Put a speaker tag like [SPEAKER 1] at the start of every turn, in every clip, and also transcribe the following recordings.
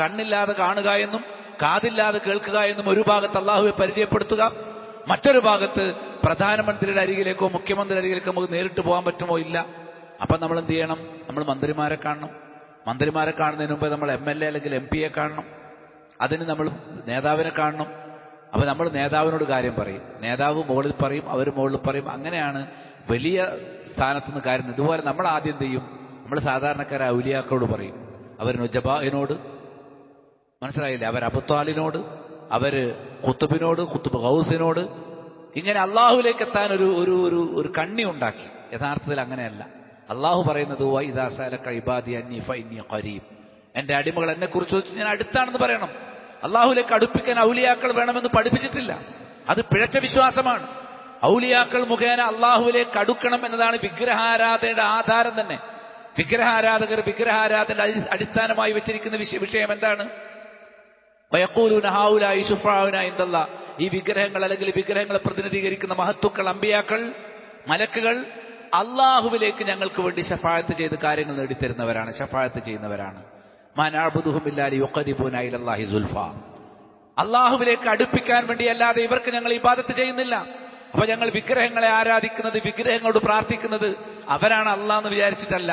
[SPEAKER 1] കണ്ണില്ലാതെ കാണുക എന്നും കാതില്ലാതെ കേൾക്കുക എന്നും ഒരു ഭാഗത്ത് അള്ളാഹുവെ പരിചയപ്പെടുത്തുക. മറ്റൊരു ഭാഗത്ത് പ്രധാനമന്ത്രിയുടെ അരികിലേക്കോ മുഖ്യമന്ത്രി അരികിലേക്കോ നമുക്ക് നേരിട്ട് പോകാൻ പറ്റുമോ? ഇല്ല. അപ്പൊ നമ്മൾ എന്ത് ചെയ്യണം? നമ്മൾ മന്ത്രിമാരെ കാണണം. മന്ത്രിമാരെ കാണുന്നതിന് മുമ്പ് നമ്മൾ എം എൽ എ അല്ലെങ്കിൽ എം പിയെ കാണണം. അതിന് നമ്മൾ നേതാവിനെ കാണണം. അപ്പൊ നമ്മൾ നേതാവിനോട് കാര്യം പറയും. നേതാവ് മുകളിൽ പറയും അവർ മുകളിൽ പറയും. അങ്ങനെയാണ് വലിയ സ്ഥാനത്ത് നിന്ന് കാര്യം. ഇതുപോലെ നമ്മൾ ആദ്യം ചെയ്യും? നമ്മൾ സാധാരണക്കാരെ ഔലിയാക്കളോട് പറയും. അവർ നുജബാഹിനോട് മനസ്സിലായില്ലേ? അവർ അബുത്താലിനോട് അവർ കുത്തുബിനോട് കുത്തുബ് ഹൗസിനോട് ഇങ്ങനെ അള്ളാഹുലേക്ക് എത്താൻ ഒരു ഒരു ഒരു ഒരു കണ്ണി ഉണ്ടാക്കി. യഥാർത്ഥത്തിൽ അങ്ങനെയല്ല. അള്ളാഹു പറയുന്നത് "വ ഇദാ സഅലക ഇബാദി അന്നി ഫഇന്നി ഖരീബ്. എന്റെ അടിമകൾ എന്നെ കുറിച്ച് വെച്ച് ഞാൻ അടുത്താണെന്ന് പറയണം. അള്ളാഹുലേക്ക് അടുപ്പിക്കാൻ ഔലിയാക്കൾ വേണമെന്ന് പഠിപ്പിച്ചിട്ടില്ല. അത് പിഴച്ച വിശ്വാസമാണ്. ഔലിയാക്കൾ മുഖേന അള്ളാഹുവിലേക്ക് അടുക്കണം എന്നതാണ് വിഗ്രഹാരാധനയുടെ ആധാരം തന്നെ. വിഗ്രഹാരാധകർ വിഗ്രഹാരാധന അടിസ്ഥാനമായി വെച്ചിരിക്കുന്ന വിഷയം എന്താണ്? വയക്കൂലൂന ഹാവുലായി ഷുഫാവുന എന്തല്ല ഈ വിഗ്രഹങ്ങൾ അല്ലെങ്കിൽ വിഗ്രഹങ്ങളെ പ്രതിനിധീകരിക്കുന്ന മഹത്തുക്കൾ അമ്പിയാക്കൾ മലക്കുകൾ അള്ളാഹുവിലേക്ക് ഞങ്ങൾക്ക് വേണ്ടി ഷഫായത്ത് ചെയ്ത് കാര്യങ്ങൾ നേടിത്തരുന്നവരാണ് ഷഫായത്ത് ചെയ്യുന്നവരാണ്. സുൽഫ. അള്ളാഹുവിലേക്ക് അടുപ്പിക്കാൻ വേണ്ടി അല്ലാതെ ഇവർക്ക് ഞങ്ങൾ ഇബാദത്ത് ചെയ്യുന്നില്ല. അപ്പൊ ഞങ്ങൾ വിഗ്രഹങ്ങളെ ആരാധിക്കുന്നത് വിഗ്രഹങ്ങളോട് പ്രാർത്ഥിക്കുന്നത് അവരാണ് അള്ളാഹ് എന്ന് വിചാരിച്ചിട്ടല്ല.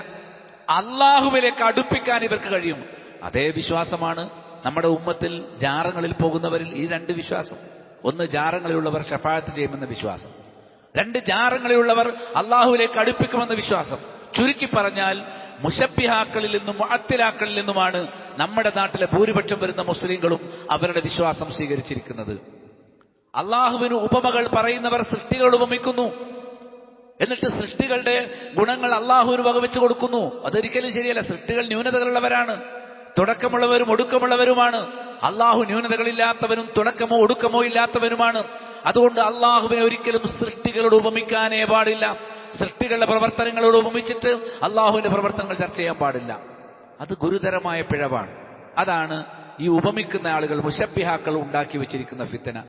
[SPEAKER 1] അള്ളാഹുവിലേക്ക് അടുപ്പിക്കാൻ ഇവർക്ക് കഴിയും. അതേ വിശ്വാസമാണ് നമ്മുടെ ഉമ്മത്തിൽ ജാറങ്ങളിൽ പോകുന്നവരിൽ ഈ രണ്ട് വിശ്വാസം. ഒന്ന് ജാറങ്ങളിലുള്ളവർ ഷഫായത്ത് ചെയ്യുമെന്ന വിശ്വാസം. രണ്ട് ജാറങ്ങളിലുള്ളവർ അള്ളാഹുവിലേക്ക് അടുപ്പിക്കുമെന്ന വിശ്വാസം. ചുരുക്കി പറഞ്ഞാൽ മുഷബിഹാക്കളിൽ നിന്നും മുഅത്തിലാക്കളിൽ നിന്നുമാണ് നമ്മുടെ നാട്ടിലെ ഭൂരിപക്ഷം വരുന്ന മുസ്ലിങ്ങളും അവരുടെ വിശ്വാസം സ്വീകരിച്ചിരിക്കുന്നത്. അള്ളാഹുവിന് ഉപമകൾ പറയുന്നവർ സൃഷ്ടികൾ ഉപമിക്കുന്നു. എന്നിട്ട് സൃഷ്ടികളുടെ ഗുണങ്ങൾ അള്ളാഹുവിന് വകവെച്ച് കൊടുക്കുന്നു. അതൊരിക്കലും ശരിയല്ല. സൃഷ്ടികൾ ന്യൂനതകളുള്ളവരാണ്. തുടക്കമുള്ളവരും ഒടുക്കമുള്ളവരുമാണ്. അള്ളാഹു ന്യൂനതകളില്ലാത്തവനും തുടക്കമോ ഒടുക്കമോ ഇല്ലാത്തവനുമാണ്. അതുകൊണ്ട് അള്ളാഹുവിനെ ഒരിക്കലും സൃഷ്ടികളോട് ഉപമിക്കാനേ പാടില്ല. സൃഷ്ടികളുടെ പ്രവർത്തനങ്ങളോട് ഉപമിച്ചിട്ട് അള്ളാഹുവിന്റെ പ്രവർത്തനങ്ങൾ ചർച്ച ചെയ്യാൻ പാടില്ല. അത് ഗുരുതരമായ പിഴവാണ്. അതാണ് ഈ ഉപമിക്കുന്ന ആളുകൾ മുഷബിഹാക്കൾ ഉണ്ടാക്കി വെച്ചിരിക്കുന്ന ഫിത്തന.